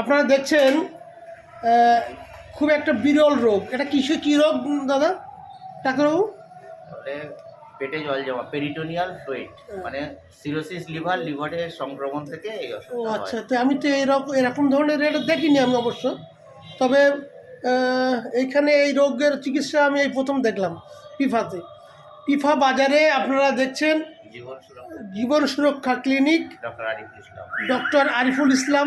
আপনারা দেখছেন খুব একটা বিরল রোগ। এটা কিসে কী রোগ দাদা? ডাক্তারবাবু? পেটে জল জমা পেরিটোনিয়াল ফ্লুইড মানে সিরোসিস লিভার লিভারের সংক্রমণ থেকে এই ও আচ্ছা তো আমি তো এরকম এরকম ধরনের এটা দেখিনি আমি অবশ্য। তবে এইখানে এই রোগের চিকিৎসা আমি এই প্রথম দেখলাম পিফাতে। পিফা বাজারে আপনারা দেখছেন জীবন সুরক্ষা। জীবন সুরক্ষা ক্লিনিক ডক্টর আরিফুল ইসলাম।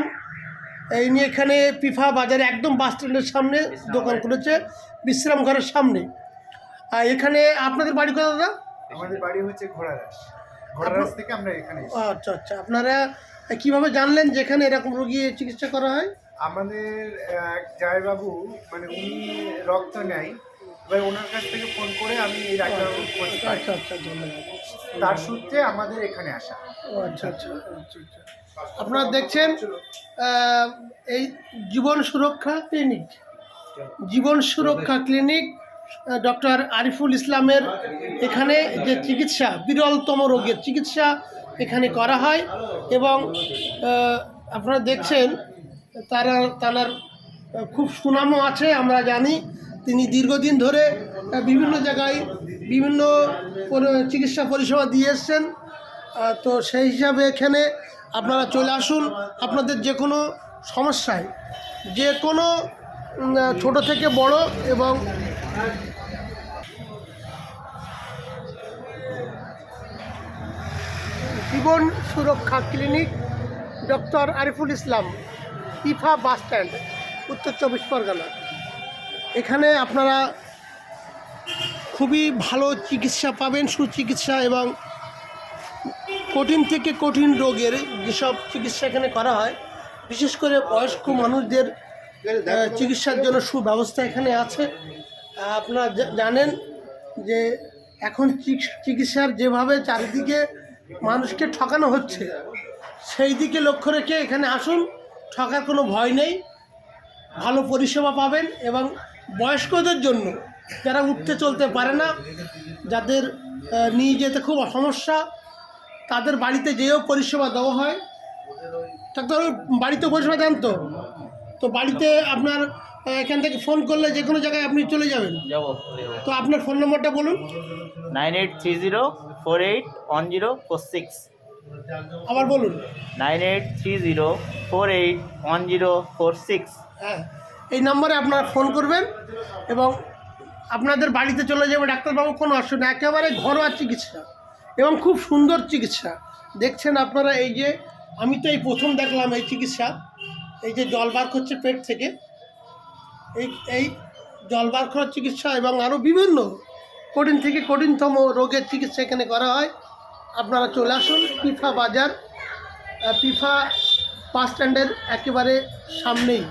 নিয়ে এখানে পিফা বাজারে একদম বাস স্ট্যান্ডের সামনে দোকান খুলেছে বিশ্রাম ঘরের সামনে। আর এখানে আপনাদের বাড়ি কোথা দাদা? আমাদের বাড়ি হচ্ছে ঘোড়ারাস। ঘোড়ারাস থেকে আমরা এখানে। আচ্ছা আচ্ছা। আপনারা কীভাবে জানলেন যে এখানে এরকম রোগী চিকিৎসা করা হয়? আমাদের এক জায়বাবু মানে উনি রক্ত নেয়। এবার ওনার কাছ থেকে ফোন করে আমি এই ডাক্তারবাবুর খোঁজ আচ্ছা আচ্ছা ধন্যবাদ। তার সূত্রে আমাদের এখানে আসা। আচ্ছা আচ্ছা আচ্ছা আচ্ছা। আপনারা দেখছেন এই জীবন সুরক্ষা ক্লিনিক। জীবন সুরক্ষা ক্লিনিক ডক্টর আরিফুল ইসলামের এখানে যে চিকিৎসা, বিরলতম রোগের চিকিৎসা এখানে করা হয় এবং আপনারা দেখছেন, তারা তার খুব সুনামও আছে, আমরা জানি। তিনি দীর্ঘদিন ধরে বিভিন্ন জায়গায় বিভিন্ন চিকিৎসা পরিষেবা দিয়ে এসছেন। তো সেই হিসাবে এখানে আপনারা চলে আসুন। আপনাদের যে কোনো সমস্যায়, যে কোনো ছোট থেকে বড় এবং জীবন সুরক্ষা ক্লিনিক, ডক্টর আরিফুল ইসলাম, ইফা বাস স্ট্যান্ড, উত্তর চব্বিশ পরগনা। এখানে আপনারা খুবই ভালো চিকিৎসা পাবেন, সুচিকিৎসা এবং কঠিন থেকে কঠিন রোগের যেসব চিকিৎসা এখানে করা হয়, বিশেষ করে বয়স্ক মানুষদের চিকিৎসার জন্য সুব্যবস্থা এখানে আছে। আপনারা জানেন যে এখন চিক- চিকিৎসার যেভাবে চারিদিকে মানুষকে ঠকানো হচ্ছে, সেই দিকে লক্ষ্য রেখে এখানে আসুন, ঠকার কোনো ভয় নেই, ভালো পরিষেবা পাবেন এবং বয়স্কদের জন্য যারা উঠতে চলতে পারে না, যাদের নিয়ে যেতে খুব সমস্যা তাদের বাড়িতে যেও পরিষেবা দেওয়া হয়। ডাক্তার বাড়িতে পরিষেবা দেন তো? তো বাড়িতে আপনার এখান থেকে ফোন করলে যে কোনো জায়গায় আপনি চলে যাবেন? যাব তো আপনার ফোন নম্বরটা বলুন। Nine eight three zero four eight one zero four six. আবার বলুন। Nine eight three zero four eight one zero four six. হ্যাঁ এই নম্বরে আপনারা ফোন করবেন এবং আপনাদের বাড়িতে চলে যাবে ডাক্তারবাবু কোনো অসুবিধা। একেবারে ঘরোয়া চিকিৎসা। এবং খুব সুন্দর চিকিৎসা। দেখছেন আপনারা এই যে, আমি তো এই প্রথম দেখলাম এই চিকিৎসা। এই যে জল বার করছে পেট থেকে। এই এই জল বার করার চিকিৎসা এবং আরও বিভিন্ন কঠিন থেকে কঠিনতম রোগের চিকিৎসা এখানে করা হয়। আপনারা চলে আসুন পিফা বাজার। পিফা বাস স্ট্যান্ডের একেবারে সামনেই।